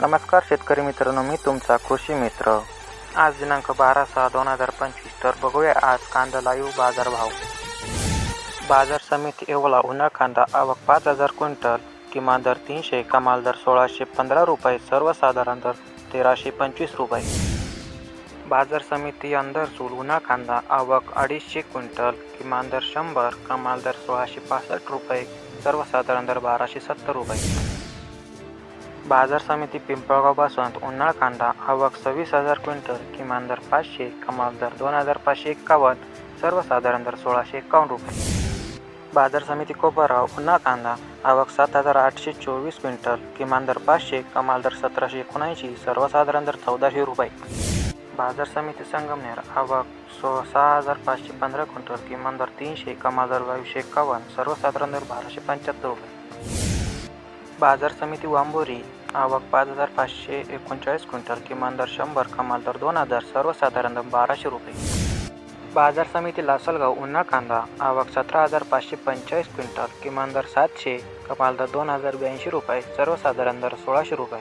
नमस्कार शेतकरी मित्रांनो मी तुमचा कृषी मित्र. आज दिनांक बारा सहा दोन हजार पंचवीस तर बघूया आज कांदा लाईव्ह बाजार भाव. बाजार समिती येवला उन्हा कांदा आवक पाच हजार क्विंटल किमान दर तीनशे कमाल दर सोळाशे पंधरा रुपये सर्वसाधारण दर तेराशे पंचवीस रुपये. बाजार समिती अंदरसूल उन्हा कांदा आवक अडीचशे क्विंटल किमान दर शंभर कमाल दर सोळाशे पासष्ट रुपये सर्वसाधारण दर बाराशे सत्तर रुपये. बाजार समिती पिंपळगाव बसवंत उन्हाळ कांदा आवक सव्वीस हजार क्विंटल किमान दर पाचशे कमाल दर दोन हजार पाचशे एक्कावन्न सर्वसाधारण दर सोळाशे एक्कावन्न रुपये. बाजार समिती कोपरगाव उन्हाळ कांदा आवक सात हजार आठशे चोवीस क्विंटल किमान दर पाचशे कमाल दर सतराशे एकोणऐंशी सर्वसाधारण दर चौदाशे रुपये. बाजार समिती संगमनेर आवक सो सहा हजार पाचशे पंधरा क्विंटल किमान दर तीनशे कमाल दर बावीसशे एक्कावन्न सर्वसाधारण दर बाराशे पंच्याहत्तर रुपये. बाजार समिती वांबोरी आवक पाच हजार पाचशे एकोणचाळीस क्विंटल किमान दर शंभर कमाल दर दोन हजार सर्वसाधारण दर बाराशे रुपये. बाजार समिती लासलगाव उन्हा कांदा आवक सतरा हजार पाचशे पंचेचाळीस क्विंटल किमान दर सातशे कमाल दर दोन हजार ब्याऐंशी रुपये सर्वसाधारण दर सोळाशे रुपये.